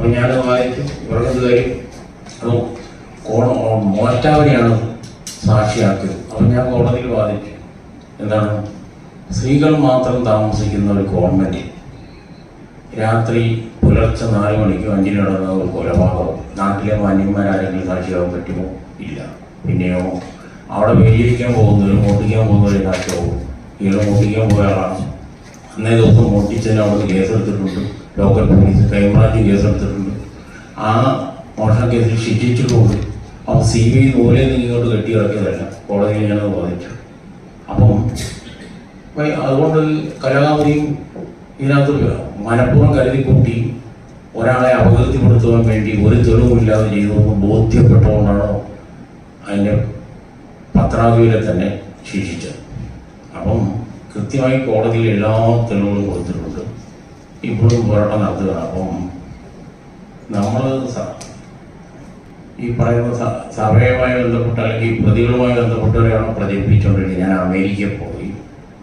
അപ്പം വായിച്ചു ഇവർക്കത് കാര്യം അത് കോട- സാക്ഷിയാക്കിയത്. അപ്പം ഞാൻ കോടതിയിൽ വാദിച്ചു. എന്താണ്? സ്ത്രീകൾ മാത്രം താമസിക്കുന്ന ഒരു ഗവൺമെന്റ് രാത്രി പുലർച്ചെ നാല് മണിക്ക് അഞ്ചിന് നടന്ന ഒരു കൊലപാതകം. നാട്ടിലെ മാന്യന്മാരാരെങ്കിലും സാക്ഷിയാവാൻ പറ്റുമോ? ഇല്ല. പിന്നെയോ? അവിടെ വേലിയിരിക്കാൻ പോകുന്നവരും മോട്ടിക്കാൻ പോകുന്നവരും സാക്ഷിയാവും. ഇയാൾ മോട്ടിക്കാൻ പോയ ആളാണ്. അന്നേ ദിവസം മോട്ടിച്ചതിന് അവിടെ കേസെടുത്തിട്ടുണ്ട്. ലോക്കൽ പോലീസ് ക്രൈംബ്രാഞ്ച് കേസെടുത്തിട്ടുണ്ട് ആ മോഷണ കേസിൽ ശിക്ഷിച്ചിട്ടുണ്ട് അപ്പോൾ സി ബി ഐ നൂലെ ഇങ്ങോട്ട് കെട്ടി ഇറക്കിയതല്ല. ഞാനത് ബാധിച്ചു അപ്പം അപ്പൊ അതുകൊണ്ട് കലാകാമതിയും ഇതിനകത്ത് മനഃപൂർവം കരുതിക്കൂട്ടി ഒരാളെ അപകീർത്തിപ്പെടുത്തുവാൻ വേണ്ടി ഒരു തെളിവുമില്ലാതെ ചെയ്തതെന്ന് ബോധ്യപ്പെട്ടുകൊണ്ടാണ് അതിന്റെ പത്രാവിയിലെ തന്നെ ശിക്ഷിച്ചത്. അപ്പം കൃത്യമായി കോടതിയിൽ എല്ലാ തെളിവുകളും കൊടുത്തിട്ടുണ്ട്. ഇപ്പോഴും പോരാട്ടം നടത്തുകയാണ്. അപ്പം നമ്മൾ ഈ പറയുന്ന സഭയുമായി ബന്ധപ്പെട്ട അല്ലെങ്കിൽ പ്രതികളുമായി ബന്ധപ്പെട്ടവരെയാണ് പ്രചരിപ്പിച്ചുകൊണ്ടിരിക്കുന്നത് ഞാൻ അമേരിക്കയിൽ പോയി.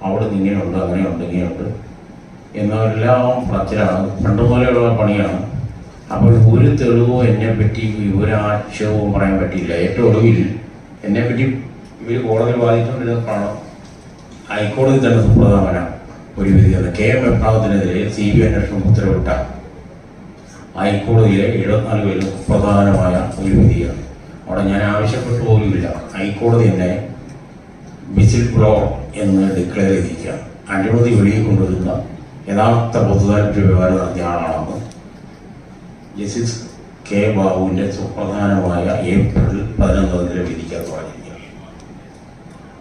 അവിടെ നിന്ന് ഇങ്ങനെയുണ്ട് അങ്ങനെയുണ്ട് ഇങ്ങനെയുണ്ട്. എന്നവരെല്ലാം പറച്ചിലാണ് പണ്ട് മുതലുള്ള പണിയാണ്. അപ്പോൾ ഒരു തെളിവോ എന്നെ പറ്റി ഒരു ആക്ഷേപവും പറയാൻ പറ്റിയില്ല. ഏറ്റവും ഒടുവിൽ എന്നെ പറ്റി ഇവർ കോടതി വാദിച്ചുകൊണ്ടിരുന്ന പണം ഹൈക്കോടതി തന്നെ സുപ്രധാന ഒരു കെ എം എബ്രാഹത്തിനെതിരെ സി ബി അന്വേഷണം ഉത്തരവിട്ട ഹൈക്കോടതിയിലെ എഴുപത്തിനാല് പേരിൽ സുപ്രധാനമായ ഒരു വിധിയാണ്. അവിടെ ഞാൻ ആവശ്യപ്പെട്ടു പോലുമില്ല. ഹൈക്കോടതി എന്നെ വിസിൽ ബ്ലോ എന്ന് ഡിക്ലെയർ ചെയ്തിരിക്കുക അഴിമതി വെളിയിൽ കൊണ്ടുവരുന്ന യഥാർത്ഥ പൊതുതാൽപര്യ വ്യവഹാരം നടത്തിയ ആളാണെന്ന് ജസ്റ്റിസ് കെ ബാബുവിന്റെ സുപ്രധാനമായ ഏപ്രിൽ പതിനൊന്നതിലെ വിധിക്കകത്ത് പറഞ്ഞിരിക്കുക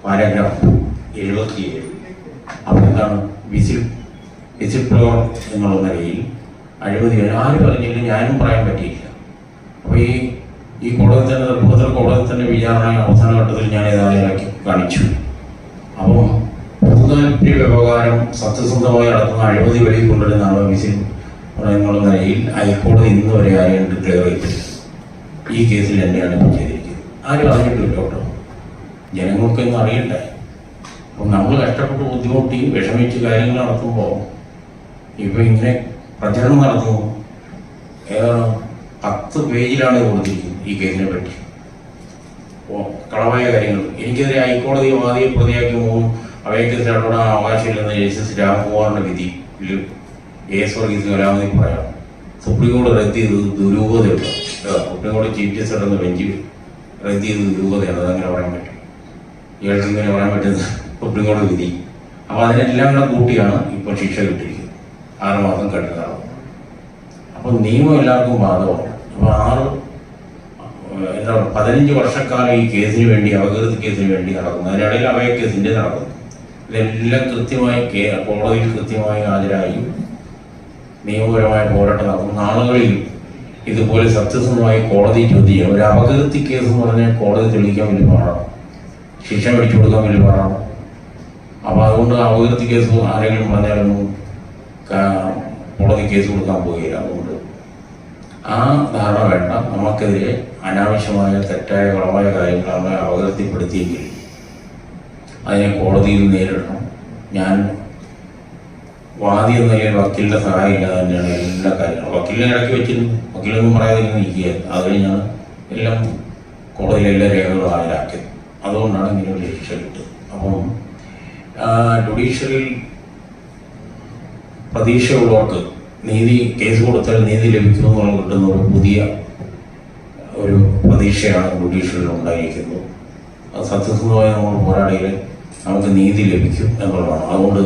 പാരഗ്രാഫ് എഴുപത്തിയേഴ്. അപ്പോൾ എന്താണ്? വിസിൽ ബ്ലോർ എന്നുള്ള നിലയിൽ അഴിമതി ആര് പറഞ്ഞില്ല ഞാനും പറയാൻ പറ്റിയില്ല. അപ്പോൾ ഈ ഈ കോടതി തന്നെ തൃപ്പൂണിത്തുറ കോടതി തന്നെ വിചാരണ അവസാന ഘട്ടത്തിൽ ഞാൻ ഏതായാലാക്കി കാണിച്ചു. അപ്പം പൊതുതാൽപര്യ വ്യവഹാരം സത്യസന്ധമായി നടത്തുന്ന അഴിമതി വഴി കൊണ്ടുവരുന്ന ആളോ വിസിൽ എന്നുള്ള നിലയിൽ ഹൈക്കോടതി ഇന്ന് വരെ ആരെയും ഡിക്ലെയർ ചെയ്തിട്ടില്ല. ഈ കേസിൽ എന്നെയാണ് ഇപ്പോൾ ചെയ്തിരിക്കുന്നത്. ആരും അറിഞ്ഞിട്ടില്ല കേട്ടോ ജനങ്ങൾക്കൊന്നും അറിയണ്ടേ? അപ്പം നമ്മൾ കഷ്ടപ്പെട്ട് ബുദ്ധിമുട്ടി വിഷമിച്ച് കാര്യങ്ങൾ നടത്തുമ്പോൾ ഇപ്പം ഇങ്ങനെ പ്രചരണം നടന്നു. ഏതാണ് പത്ത് പേജിലാണ് കൊടുത്തിരിക്കുന്നത് ഈ കേസിനെ പറ്റി. കളവായ കാര്യങ്ങൾ. എനിക്കെതിരെ ഹൈക്കോടതി വാദിയെ പ്രതിയാക്കി പോകും അവയെക്കെതിരെ ഇടപെടാൻ അവകാശമില്ലെന്ന് ജസ്റ്റിസ് രാംകുമാറിന്റെ വിധി. എസ് വർഗീസ് കലാമതി പറയാം. സുപ്രീം കോടതി റദ്ദ് ചെയ്തത് ദുരൂഹതയുണ്ട് സുപ്രീം കോടതി ചീഫ് ജസ്റ്റിസ് ഇടുന്ന ബെഞ്ചിൽ റദ്ദ് ചെയ്തത് ദുരൂഹതയാണ്. അതങ്ങനെ പറയാൻ പറ്റും. ഇയാൾക്ക് ഇങ്ങനെ പറയാൻ പറ്റുന്ന സുപ്രീം കോടതി വിധി. അപ്പോൾ അതിനെല്ലാം കൂടെ കൂട്ടിയാണ് ഇപ്പോൾ ശിക്ഷ കിട്ടിയിരിക്കുന്നത്. ആറ് മാസം കഠിനതാണ് അപ്പോൾ നിയമം എല്ലാവർക്കും ബാധകമാണ്. അപ്പോൾ ആറ് എന്താ പറയുക പതിനഞ്ച് വർഷക്കാലം ഈ കേസിന് വേണ്ടി അപകീർത്തി കേസിന് വേണ്ടി നടക്കുന്നു. അതിനിടയിൽ അഭയ കേസിന്റെ നടക്കുന്നു. ഇതെല്ലാം കൃത്യമായി കോടതിയിൽ കൃത്യമായി ഹാജരായി നിയമപരമായ പോരാട്ടം നടക്കും ആളുകളിൽ ഇതുപോലെ സത്യസന്ധമായി കോടതി ചോദ്യം ചെയ്യാം. ഒരു അപകീർത്തി കേസ് എന്ന് പറഞ്ഞാൽ കോടതി തെളിയിക്കാൻ വലിയ പാടാണ്. ശിക്ഷ പിടിച്ചു കൊടുക്കാൻ വലിയ പാടാണ്. അപ്പോൾ അതുകൊണ്ട് അപകീർത്തി കേസ് ആരെങ്കിലും പറഞ്ഞാലൊന്നും കോടതി കേസ് കൊടുക്കാൻ പോവുകയില്ല. അതുകൊണ്ട് ആ ധാരണ വേണ്ട. നമുക്കെതിരെ അനാവശ്യമായ തെറ്റായ വളമായ കാര്യങ്ങൾ നമ്മളെ അതിനെ കോടതിയിൽ നേരിടണം. ഞാൻ വാദി എന്ന നിലയിൽ വക്കീലിന്റെ സഹായം ഇല്ലാതെ തന്നെയാണ് എല്ലാ കാര്യങ്ങളും. വക്കീലിനെ ഇടയ്ക്ക് വെച്ചിരുന്നു. വക്കീലൊന്നും പറയാതെ ഇങ്ങനെ ഇരിക്കുകയായിരുന്നു. അത് കഴിഞ്ഞാണ് എല്ലാം കോടതിയിലെ എല്ലാ രേഖകളും ഹാജരാക്കിയത് അതുകൊണ്ടാണ് ഇങ്ങനെ ഒരു ശിക്ഷ കിട്ടുന്നത് അപ്പം ജുഡീഷ്യറിയിൽ പ്രതീക്ഷയുള്ളവർക്ക് നീതി കേസ് കൊടുത്താൽ നീതി ലഭിക്കുമെന്നുള്ള കിട്ടുന്ന ഒരു പുതിയ ഒരു പ്രതീക്ഷയാണ് ജുഡീഷ്യറിൽ ഉണ്ടായിരിക്കുന്നത്. അത് സത്യസന്ധമായി നമ്മൾ പോരാടിയാൽ നമുക്ക് നീതി ലഭിക്കും എന്നുള്ളതാണ്. അതുകൊണ്ട്